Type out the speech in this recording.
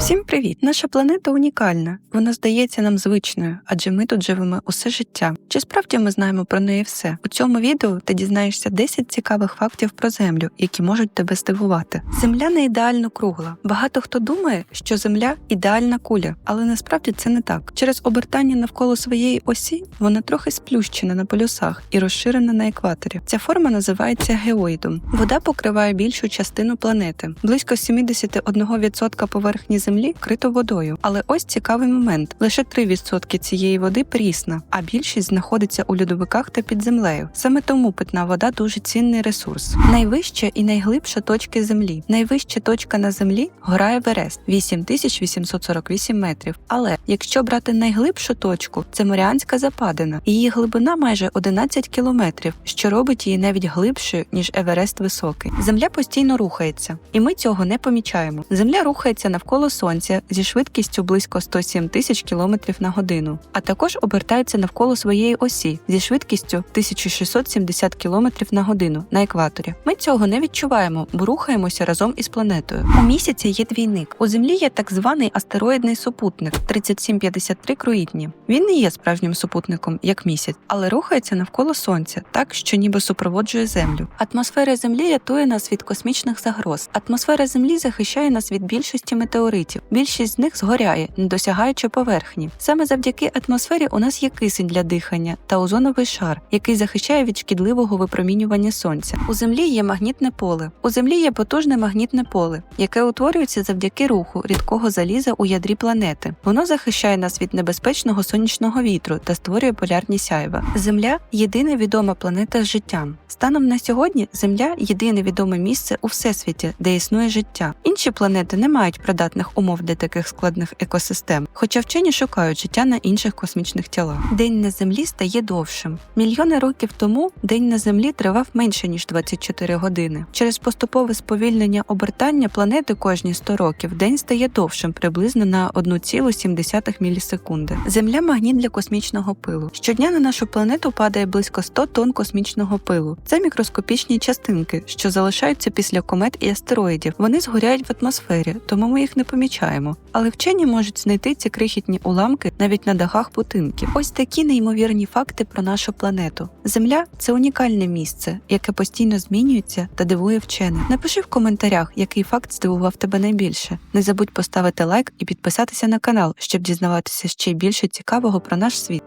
Всім привіт! Наша планета унікальна. Вона здається нам звичною, адже ми тут живемо усе життя. Чи справді ми знаємо про неї все? У цьому відео ти дізнаєшся 10 цікавих фактів про землю, які можуть тебе здивувати. Земля не ідеально кругла. Багато хто думає, що земля ідеальна куля, але насправді це не так. Через обертання навколо своєї осі вона трохи сплющена на полюсах і розширена на екваторі. Ця форма називається геоїдом. Вода покриває більшу частину планети. Близько 71% поверхні землі вкрито водою. Але ось цікавий момент: лише 3% цієї води прісна, а більшість знаходиться у льодовиках та під землею. Саме тому питна вода дуже цінний ресурс. Найвища і найглибша точки землі. Найвища точка на землі гора Еверест 8848 метрів. Але якщо брати найглибшу точку, це Моріанська западина. Її глибина майже 11 кілометрів, що робить її навіть глибшою ніж Еверест високий. Земля постійно рухається, і ми цього не помічаємо. Земля рухається навколо сонця зі швидкістю близько 107 тисяч кілометрів на годину, а також обертається навколо своєї осі зі швидкістю 1670 кілометрів на годину на екваторі. Ми цього не відчуваємо, бо рухаємося разом із планетою. У місяці є двійник. У землі є так званий астероїдний супутник 3753 Круїдні. Він не є справжнім супутником, як місяць, але рухається навколо сонця, так що ніби супроводжує землю. Атмосфера землі рятує нас від космічних загроз. Атмосфера землі захищає нас від більшості метеоритів. Більшість з них згоряє, не досягаючи поверхні. Саме завдяки атмосфері у нас є кисень для дихання та озоновий шар, який захищає від шкідливого випромінювання сонця. У землі є магнітне поле. У землі є потужне магнітне поле, яке утворюється завдяки руху рідкого заліза у ядрі планети. Воно захищає нас від небезпечного сонячного вітру та створює полярні сяйва. Земля єдина відома планета з життям. Станом на сьогодні Земля єдине відоме місце у всесвіті, де існує життя. Інші планети не мають придатних умов для таких складних екосистем, хоча вчені шукають життя на інших космічних тілах. День на землі стає довшим. Мільйони років тому день на землі тривав менше ніж 24 години. Через поступове сповільнення обертання планети кожні 100 років день стає довшим приблизно на 1,7 мілісекунди. Земля магніт для космічного пилу. Щодня на нашу планету падає близько 100 тонн космічного пилу. Це мікроскопічні частинки, що залишаються після комет і астероїдів. Вони згоряють в атмосфері, тому ми їх не помічаємо. Але вчені можуть знайти ці крихітні уламки навіть на дахах будинків. Ось такі неймовірні факти про нашу планету. Земля це унікальне місце, яке постійно змінюється та дивує вчених. Напиши в коментарях, який факт здивував тебе найбільше. Не забудь поставити лайк і підписатися на канал, щоб дізнаватися ще більше цікавого про наш світ.